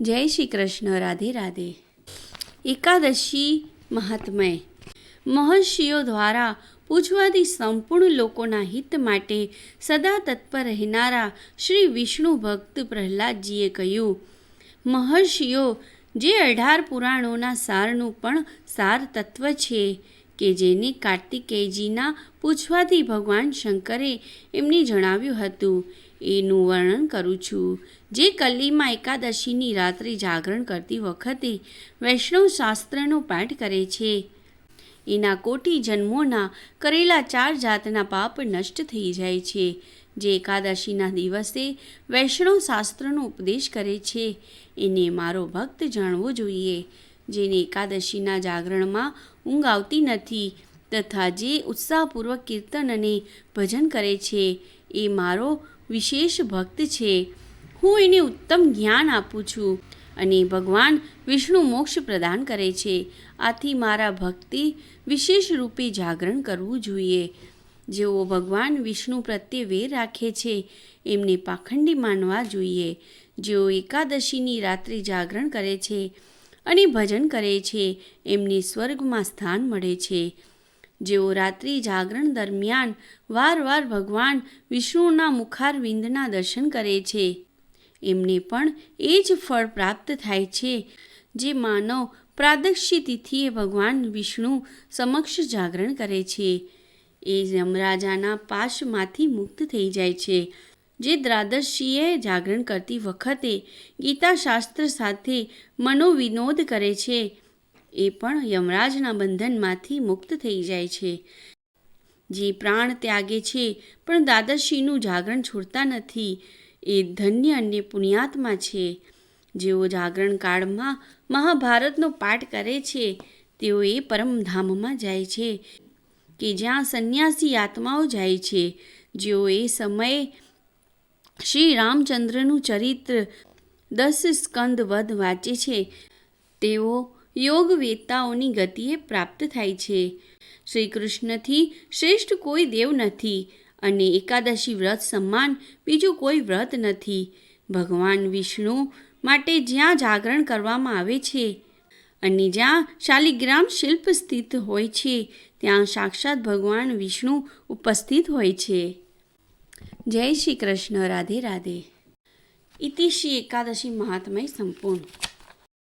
જય શ્રી કૃષ્ણ, રાધે રાધે. એકાદશી મહાત્મય. મહર્ષિઓ દ્વારા પૂછવાથી સંપૂર્ણ લોકોના હિત માટે સદા તત્પર રહેનારા શ્રી વિષ્ણુ ભક્ત પ્રહલાદજીએ કહ્યું, મહર્ષિઓ, જે અઢાર પુરાણોના સારનું પણ સાર તત્વ છે કે જેને કાર્તિકેયજીના પૂછવાથી ભગવાન શંકરે એમને જણાવ્યું હતું. એનું વર્ણન કરું છું. જે કલ્લીમાં એકાદશીની રાત્રે જાગરણ કરતી વખતે વૈષ્ણવ શાસ્ત્રનો પાઠ કરે છે. એના કોટી જન્મોના કરેલા ચાર જાતના પાપ નષ્ટ થઈ જાય છે. જે એકાદશીના દિવસે વૈષ્ણવ શાસ્ત્રનો ઉપદેશ કરે છે. એને મારો ભક્ત જાણવો જોઈએ. જેને એકાદશીના જાગરણમાં ઊંઘ આવતી નથી તથા જે ઉત્સાહપૂર્વક કીર્તન અને ભજન કરે છે, એ મારો વિશેષ ભક્ત છે. હું એને ઉત્તમ જ્ઞાન આપું છું અને ભગવાન વિષ્ણુ મોક્ષ પ્રદાન કરે છે. આથી મારા ભક્તિ વિશેષ રૂપે જાગરણ કરવું જોઈએ. જેઓ ભગવાન વિષ્ણુ પ્રત્યે વેર રાખે છે, એમને પાખંડી માનવા જોઈએ. જેઓ એકાદશીની રાત્રે જાગરણ કરે છે અને ભજન કરે છે. એમને સ્વર્ગમાં સ્થાન મળે છે. જેઓ રાત્રિ જાગરણ દરમિયાન વારવાર ભગવાન વિષ્ણુના મુખારવિંદના દર્શન કરે છે. એમને પણ એ જ ફળ પ્રાપ્ત થાય છે જે માનવ પ્રાદક્ષી તિથિએ ભગવાન વિષ્ણુ સમક્ષ જાગરણ કરે છે. એ યમરાજાના પાશમાંથી મુક્ત થઈ જાય છે. જે દ્રાદશીએ જાગરણ કરતી વખતે ગીતાશાસ્ત્ર સાથે મનોવિનોદ કરે છે, એ પણ યમરાજના બંધનમાંથી મુક્ત થઈ જાય છે. જે પ્રાણ ત્યાગે છે, પણ દ્વાદશીનું જાગરણ છોડતા નથી, એ ધન્ય અને પુણ્યાત્મા છે. જેઓ જાગરણ કાળમાં મહાભારતનો પાઠ કરે છે, તેઓ એ પરમધામમાં જાય છે કે જ્યાં સંન્યાસી આત્માઓ જાય છે. જેઓ એ સમયે શ્રી રામચંદ્રનું ચરિત્ર દસ સ્કંદ વધ વાંચે છે. તેઓ યોગવેતાઓની ગતિએ પ્રાપ્ત થાય છે. શ્રી કૃષ્ણથી શ્રેષ્ઠ કોઈ દેવ નથી અને એકાદશી વ્રત સમાન બીજું કોઈ વ્રત નથી. ભગવાન વિષ્ણુ માટે જ્યાં જાગરણ કરવામાં આવે છે અને જ્યાં શાલિગ્રામ શિલ્પ સ્થિત હોય છે, ત્યાં સાક્ષાત ભગવાન વિષ્ણુ ઉપસ્થિત હોય છે. જય શ્રી કૃષ્ણ રાધે રાધે. ઇતિ શ્રી એકાદશી મહાત્મય સંપૂર્ણ.